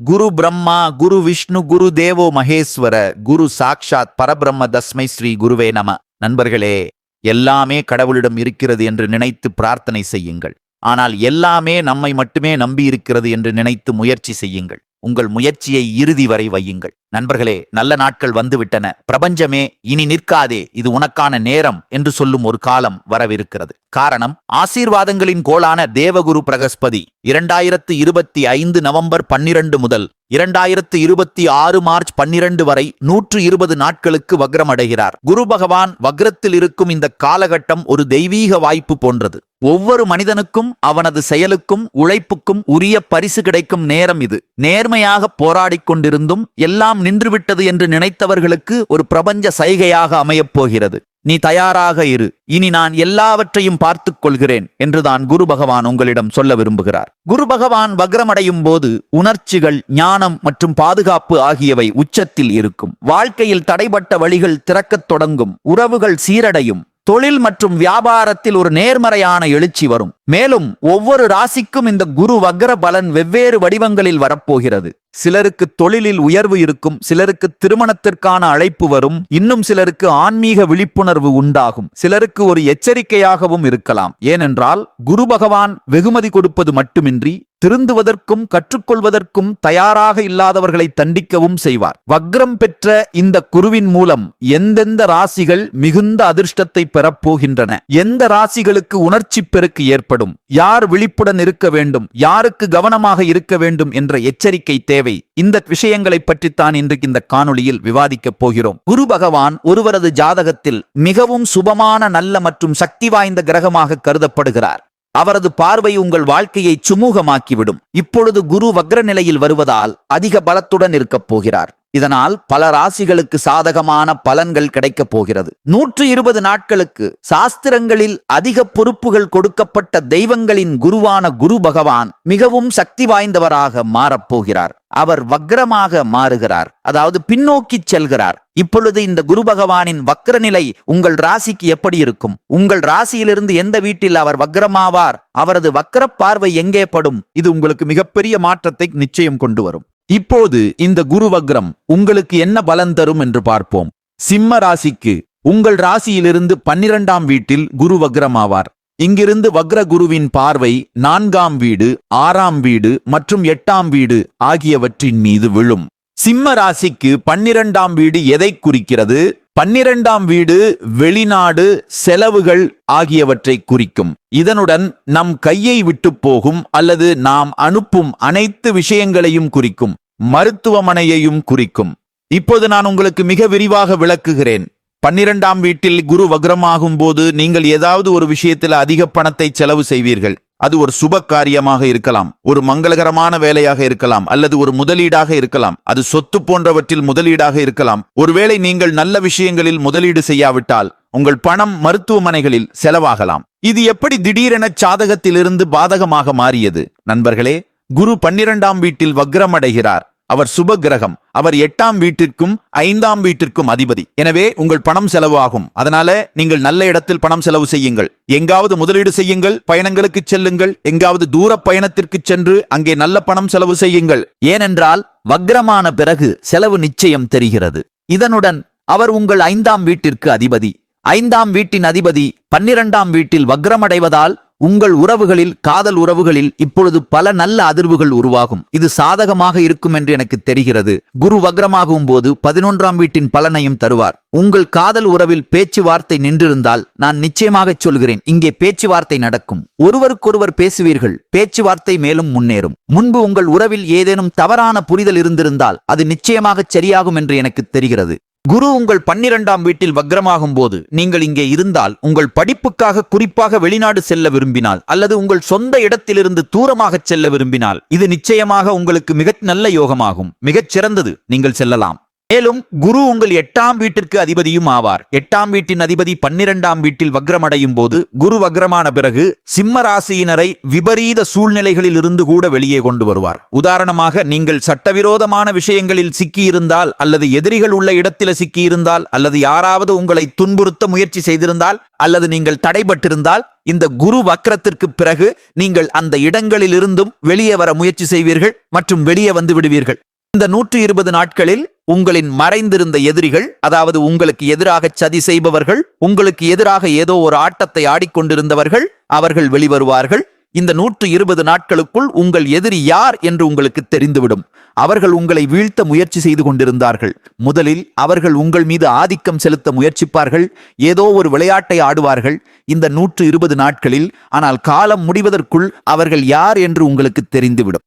குரு பிரம்மா குரு விஷ்ணு குரு தேவோ மகேஸ்வர குரு சாக்ஷாத் பரபிரம்ம தஸ்மை ஸ்ரீ குருவே நம. நண்பர்களே எல்லாமே கடவுளிடம் இருக்கிறது என்று நினைத்து பிரார்த்தனை செய்யுங்கள். ஆனால் எல்லாமே நம்மை மட்டுமே நம்பியிருக்கிறது என்று நினைத்து முயற்சி செய்யுங்கள். உங்கள் முயற்சியை இறுதி வரை வையுங்கள். நண்பர்களே நல்ல நாட்கள் வந்துவிட்டன. பிரபஞ்சமே இனி நிற்காதே. இது உனக்கான நேரம் என்று சொல்லும் ஒரு காலம் வரவிருக்கிறது. காரணம் ஆசீர்வாதங்களின் கோளான தேவகுரு பிரகஸ்பதி. இரண்டாயிரத்து இருபத்தி ஐந்து நவம்பர் பன்னிரண்டு முதல் இரண்டாயிரத்து இருபத்தி ஆறு மார்ச் பன்னிரண்டு வரை நூற்று இருபது நாட்களுக்கு வக்ரம் அடைகிறார் குரு பகவான் வக்ரத்தில் இருக்கும் இந்த காலகட்டம் ஒரு தெய்வீக வாய்ப்பு போன்றது. ஒவ்வொரு மனிதனுக்கும் அவனது செயலுக்கும் உழைப்புக்கும் உரிய பரிசு கிடைக்கும் நேரம் இது. நேர்மையாக போராடிக் கொண்டிருந்தும் எல்லாம் நின்றுவிட்டது என்று நினைத்தவர்களுக்கு ஒரு பிரபஞ்ச சைகையாக அமையப் போகிறது நீ தயாராக இரு. இனி நான் எல்லாவற்றையும் பார்த்துக் கொள்கிறேன் என்றுதான் குரு பகவான் உங்களிடம் சொல்ல விரும்புகிறார். குரு பகவான் வக்ரமடையும் போது உணர்ச்சிகள் ஞானம் மற்றும் பாதுகாப்பு ஆகியவை உச்சத்தில் இருக்கும். வாழ்க்கையில் தடைபட்ட வழிகள் திறக்கத் தொடங்கும். உறவுகள் சீரடையும். தொழில் மற்றும் வியாபாரத்தில் ஒரு நேர்மறையான எழுச்சி வரும். மேலும் ஒவ்வொரு ராசிக்கும் இந்த குரு வக்ர பலன் வெவ்வேறு வடிவங்களில் வரப்போகிறது. சிலருக்கு தொழிலில் உயர்வு இருக்கும் சிலருக்கு திருமணத்திற்கான அழைப்பு வரும் இன்னும் சிலருக்கு ஆன்மீக விழிப்புணர்வு உண்டாகும். சிலருக்கு ஒரு எச்சரிக்கையாகவும் இருக்கலாம். ஏனென்றால் குரு பகவான் வெகுமதி கொடுப்பது மட்டுமின்றி திருந்துவதற்கும் கற்றுக்கொள்வதற்கும் தயாராக இல்லாதவர்களை தண்டிக்கவும் செய்வார். வக்ரம் பெற்ற இந்த குருவின் மூலம் எந்தெந்த ராசிகள் மிகுந்த அதிர்ஷ்டத்தை பெறப்போகின்றன? எந்த ராசிகளுக்கு உணர்ச்சி பெருக்கு ஏற்படும்? யார் விழிப்புடன் இருக்க வேண்டும்? யாருக்கு கவனமாக இருக்க வேண்டும்? என்ற எச்சரிக்கை தேவை. இந்த விஷயங்களை பற்றித்தான் இன்றைக்கு இந்த காணொளியில் விவாதிக்கப் போகிறோம். குரு பகவான் ஒருவரது ஜாதகத்தில் மிகவும் சுபமான நல்ல மற்றும் சக்தி வாய்ந்த கிரகமாக கருதப்படுகிறார். அவரது பார்வை உங்கள் வாழ்க்கையை சுமூகமாக்கிவிடும். இப்பொழுது குரு வக்ர நிலையில் வருவதால் அதிக பலத்துடன் இருக்கப் போகிறார். இதனால் பல ராசிகளுக்கு சாதகமான பலன்கள் கிடைக்கப் போகிறது. நூற்று இருபது நாட்களுக்கு சாஸ்திரங்களில் அதிக பொறுப்புகள் கொடுக்கப்பட்ட தெய்வங்களின் குருவான குரு பகவான் மிகவும் சக்தி வாய்ந்தவராக மாறப்போகிறார் அவர் வக்ரமாக மாறுகிறார். அதாவது பின்னோக்கி செல்கிறார். இப்பொழுது இந்த குரு பகவானின் வக்ர நிலை உங்கள் ராசிக்கு எப்படி இருக்கும்? உங்கள் ராசியிலிருந்து எந்த வீட்டில் அவர் வக்ரமாவார்? அவரது வக்ர பார்வை எங்கே படும்? இது உங்களுக்கு மிகப்பெரிய மாற்றத்தை நிச்சயம் கொண்டு வரும். இப்போது இந்த குரு வக்ரம் உங்களுக்கு என்ன பலன் தரும் என்று பார்ப்போம். சிம்ம ராசிக்கு உங்கள் ராசியிலிருந்து பன்னிரண்டாம் வீட்டில் குரு வக்ரமாவார். இங்கிருந்து வக்ரகுருவின் பார்வை நான்காம் வீடு ஆறாம் வீடு மற்றும் எட்டாம் வீடு ஆகியவற்றின் மீது விழும். சிம்ம ராசிக்கு பன்னிரண்டாம் வீடு எதை குறிக்கிறது? பன்னிரண்டாம் வீடு வெளிநாடு செலவுகள் ஆகியவற்றை குறிக்கும். இதனுடன் நம் கையை விட்டு போகும் அல்லது நாம் அனுப்பும் அனைத்து விஷயங்களையும் குறிக்கும். மருத்துவமனையையும் குறிக்கும். இப்போது நான் உங்களுக்கு மிக விரிவாக விளக்குகிறேன். பன்னிரண்டாம் வீட்டில் குரு வக்ரமாகும் போது நீங்கள் ஏதாவது ஒரு விஷயத்தில் அதிக பணத்தை செலவு செய்வீர்கள். அது ஒரு சுப காரியமாக இருக்கலாம். ஒரு மங்களகரமான வேலையாக இருக்கலாம். அல்லது ஒரு முதலீடாக இருக்கலாம். அது சொத்து போன்றவற்றில் முதலீடாக இருக்கலாம். ஒருவேளை நீங்கள் நல்ல விஷயங்களில் முதலீடு செய்யாவிட்டால் உங்கள் பணம் மருத்துவமனைகளில் செலவாகலாம். இது எப்படி திடீரென சாதகத்திலிருந்து பாதகமாக மாறியது? நண்பர்களே குரு பன்னிரண்டாம் வீட்டில் வக்ரமடைகிறார். அவர் சுப கிரகம் அவர் எட்டாம் வீட்டிற்கும் ஐந்தாம் வீட்டிற்கும் அதிபதி. எனவே உங்கள் பணம் செலவு ஆகும். அதனால நீங்கள் நல்ல இடத்தில் பணம் செலவு செய்யுங்கள். எங்காவது முதலீடு செய்யுங்கள். பயணங்களுக்கு செல்லுங்கள். எங்காவது தூர பயணத்திற்கு சென்று அங்கே நல்ல பணம் செலவு செய்யுங்கள். ஏனென்றால் வக்ரமான பிறகு செலவு நிச்சயம் தெரிகிறது. இதனுடன் அவர் உங்கள் ஐந்தாம் வீட்டிற்கு அதிபதி. ஐந்தாம் வீட்டின் அதிபதி பன்னிரண்டாம் வீட்டில் வக்ரமடைவதால் உங்கள் உறவுகளில் காதல் உறவுகளில் இப்பொழுது பல நல்ல அதிர்வுகள் உருவாகும். இது சாதகமாக இருக்கும் என்று எனக்கு தெரிகிறது. குரு வக்ரமாகும் போது பதினொன்றாம் வீட்டின் பலனையும் தருவார். உங்கள் காதல் உறவில் பேச்சுவார்த்தை நின்றிருந்தால் நான் நிச்சயமாக சொல்கிறேன் இங்கே பேச்சுவார்த்தை நடக்கும். ஒருவருக்கொருவர் பேசுவீர்கள் பேச்சுவார்த்தை மேலும் முன்னேறும். முன்பு உங்கள் உறவில் ஏதேனும் தவறான புரிதல் இருந்திருந்தால் அது நிச்சயமாக சரியாகும் என்று எனக்கு தெரிகிறது. குரு உங்கள் பன்னிரண்டாம் வீட்டில் வக்ரமாகும் போது நீங்கள் இங்கே இருந்தால் உங்கள் படிப்புக்காக குறிப்பாக வெளிநாடு செல்ல விரும்பினால் அல்லது உங்கள் சொந்த இடத்திலிருந்து தூரமாக செல்ல விரும்பினால் இது நிச்சயமாக உங்களுக்கு மிக நல்ல யோகமாகும். மிகச் சிறந்தது. நீங்கள் செல்லலாம். மேலும் குரு உங்கள் எட்டாம் வீட்டிற்கு அதிபதியும் ஆவார். எட்டாம் வீட்டின் அதிபதி பன்னிரெண்டாம் வீட்டில் வக்ரமடையும் போது குரு வக்ரமான பிறகு சிம்ம ராசியினரை விபரீத சூழ்நிலைகளில் இருந்து கூட வெளியே கொண்டு வருவார். உதாரணமாக நீங்கள் சட்டவிரோதமான விஷயங்களில் சிக்கியிருந்தால் அல்லது எதிரிகள் உள்ள இடத்தில் சிக்கியிருந்தால் அல்லது யாராவது உங்களை துன்புறுத்த முயற்சி செய்திருந்தால் அல்லது நீங்கள் தடைபட்டிருந்தால் இந்த குரு வக்ரத்திற்கு பிறகு நீங்கள் அந்த இடங்களில் இருந்தும் வெளியே வர முயற்சி செய்வீர்கள் மற்றும் வெளியே வந்து விடுவீர்கள். இந்த நூற்று இருபது நாட்களில் உங்களின் மறைந்திருந்த எதிரிகள் அதாவது உங்களுக்கு எதிராக சதி செய்பவர்கள் உங்களுக்கு எதிராக ஏதோ ஒரு ஆட்டத்தை ஆடிக்கொண்டிருந்தவர்கள் அவர்கள் வெளிவருவார்கள். இந்த நூற்று இருபது நாட்களுக்குள் உங்கள் எதிரி யார் என்று உங்களுக்கு தெரிந்துவிடும். அவர்கள் உங்களை வீழ்த்த முயற்சி செய்து கொண்டிருந்தார்கள். முதலில் அவர்கள் உங்கள் மீது ஆதிக்கம் செலுத்த முயற்சிப்பார்கள். ஏதோ ஒரு விளையாட்டை ஆடுவார்கள். இந்த நூற்று இருபது நாட்களில் ஆனால் காலம் முடிவதற்குள் அவர்கள் யார் என்று உங்களுக்கு தெரிந்துவிடும்.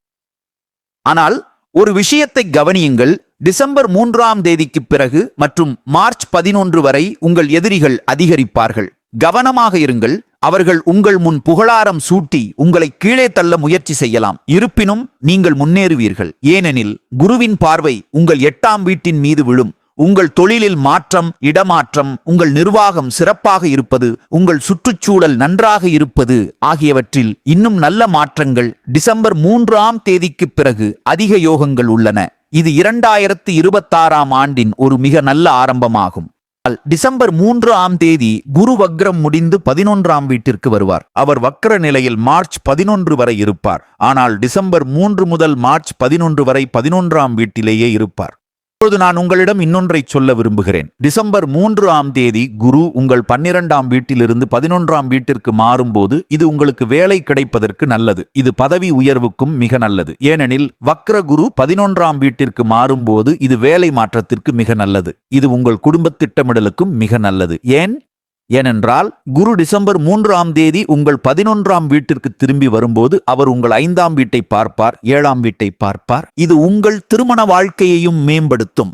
ஆனால் ஒரு விஷயத்தை கவனியுங்கள். டிசம்பர் மூன்றாம் தேதிக்கு பிறகு மற்றும் மார்ச் பதினொன்று வரை உங்கள் எதிரிகள் அதிகரிப்பார்கள். கவனமாக இருங்கள் அவர்கள் உங்கள் முன் புகழாரம் சூட்டி உங்களை கீழே தள்ள முயற்சி செய்யலாம். இருப்பினும் நீங்கள் முன்னேறுவீர்கள். ஏனெனில் குருவின் பார்வை உங்கள் எட்டாம் வீட்டின் மீது விழும். உங்கள் தொழிலில் மாற்றம் இடமாற்றம் உங்கள் நிர்வாகம் சிறப்பாக இருப்பது உங்கள் சுற்றுச்சூழல் நன்றாக இருப்பது ஆகியவற்றில் இன்னும் நல்ல மாற்றங்கள் டிசம்பர் மூன்றாம் தேதிக்கு பிறகு அதிக யோகங்கள் உள்ளன. இது இரண்டாயிரத்து இருபத்தாறாம் ஆண்டின் ஒரு மிக நல்ல ஆரம்பமாகும். ஆனால் டிசம்பர் மூன்று ஆம் தேதி குரு வக்ரம் முடிந்து பதினொன்றாம் வீட்டிற்கு வருவார். அவர் வக்ர நிலையில் மார்ச் பதினொன்று வரை இருப்பார். ஆனால் டிசம்பர் மூன்று முதல் மார்ச் பதினொன்று வரை பதினொன்றாம் வீட்டிலேயே இருப்பார். இப்போது நான் உங்களிடம் இன்னொன்றை சொல்ல விரும்புகிறேன். டிசம்பர் மூன்று ஆம் தேதி குரு உங்கள் பன்னிரண்டாம் வீட்டிலிருந்து பதினொன்றாம் வீட்டிற்கு மாறும்போது இது உங்களுக்கு வேலை கிடைப்பதற்கு நல்லது. இது பதவி உயர்வுக்கும் மிக நல்லது. ஏனெனில் வக்ர குரு பதினொன்றாம் வீட்டிற்கு மாறும்போது இது வேலை மாற்றத்திற்கு மிக நல்லது. இது உங்கள் குடும்ப திட்டமிடலுக்கும் மிக நல்லது. ஏன்? ஏனென்றால் குரு டிசம்பர் மூன்றாம் தேதி உங்கள் பதினொன்றாம் வீட்டிற்கு திரும்பி வரும்போது அவர் உங்கள் ஐந்தாம் வீட்டை பார்ப்பார் ஏழாம் வீட்டை பார்ப்பார். இது உங்கள் திருமண வாழ்க்கையையும் மேம்படுத்தும்.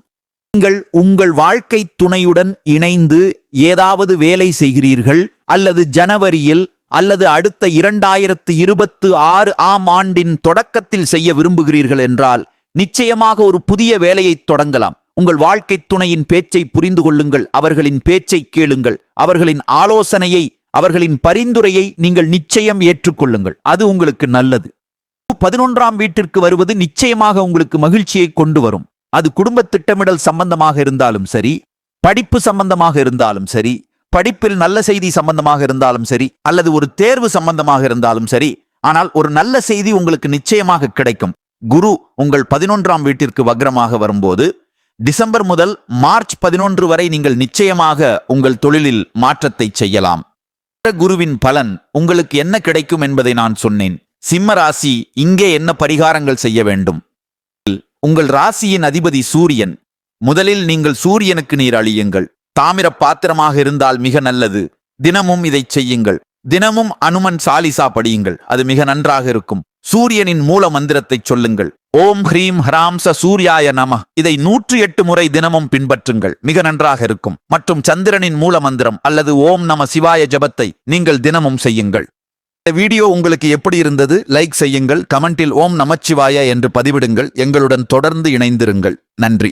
நீங்கள் உங்கள் வாழ்க்கை துணையுடன் இணைந்து ஏதாவது வேலை செய்கிறீர்கள் அல்லது ஜனவரியில் அல்லது அடுத்த இரண்டாயிரத்து இருபத்து ஆறு ஆம் ஆண்டின் தொடக்கத்தில் செய்ய விரும்புகிறீர்கள் என்றால் நிச்சயமாக ஒரு புதிய வேலையை தொடங்கலாம். உங்கள் வாழ்க்கை துணையின் பேச்சை புரிந்து கொள்ளுங்கள் அவர்களின் பேச்சை கேளுங்கள் அவர்களின் ஆலோசனையை அவர்களின் பரிந்துரையை நீங்கள் நிச்சயம் ஏற்றுக்கொள்ளுங்கள். அது உங்களுக்கு நல்லது. பதினொன்றாம் வீட்டிற்கு வருவது நிச்சயமாக உங்களுக்கு மகிழ்ச்சியை கொண்டு வரும். அது குடும்ப திட்டமிடல் சம்பந்தமாக இருந்தாலும் சரி படிப்பு சம்பந்தமாக இருந்தாலும் சரி படிப்பில் நல்ல செய்தி சம்பந்தமாக இருந்தாலும் சரி அல்லது ஒரு தேர்வு சம்பந்தமாக இருந்தாலும் சரி ஆனால் ஒரு நல்ல செய்தி உங்களுக்கு நிச்சயமாக கிடைக்கும். குரு உங்கள் பதினொன்றாம் வீட்டிற்கு வக்ரமாக வரும்போது டிசம்பர் முதல் மார்ச் பதினொன்று வரை நீங்கள் நிச்சயமாக உங்கள் தொழிலில் மாற்றத்தை செய்யலாம். குருவின் பலன் உங்களுக்கு என்ன கிடைக்கும் என்பதை நான் சொன்னேன். சிம்ம ராசி இங்கே என்ன பரிகாரங்கள் செய்ய வேண்டும்? உங்கள் ராசியின் அதிபதி சூரியன். முதலில் நீங்கள் சூரியனுக்கு நீர் அழியுங்கள். தாமிர பாத்திரமாக இருந்தால் மிக நல்லது. தினமும் இதைச் செய்யுங்கள். தினமும் அனுமன் சாலிசா படியுங்கள். அது மிக நன்றாக இருக்கும். சூரியனின் மூல மந்திரத்தை சொல்லுங்கள். ஓம் ஹ்ரீம் ஹராம் ச சூர்யாய நம. இதை நூற்றி எட்டு முறை தினமும் பின்பற்றுங்கள். மிக நன்றாக இருக்கும். மற்றும் சந்திரனின் மூல மந்திரம் அல்லது ஓம் நம சிவாய ஜபத்தை நீங்கள் தினமும் செய்யுங்கள். இந்த வீடியோ உங்களுக்கு எப்படி இருந்தது? லைக் செய்யுங்கள். கமெண்டில் ஓம் நமச்சிவாய என்று பதிவிடுங்கள். எங்களுடன் தொடர்ந்து இணைந்திருங்கள். நன்றி.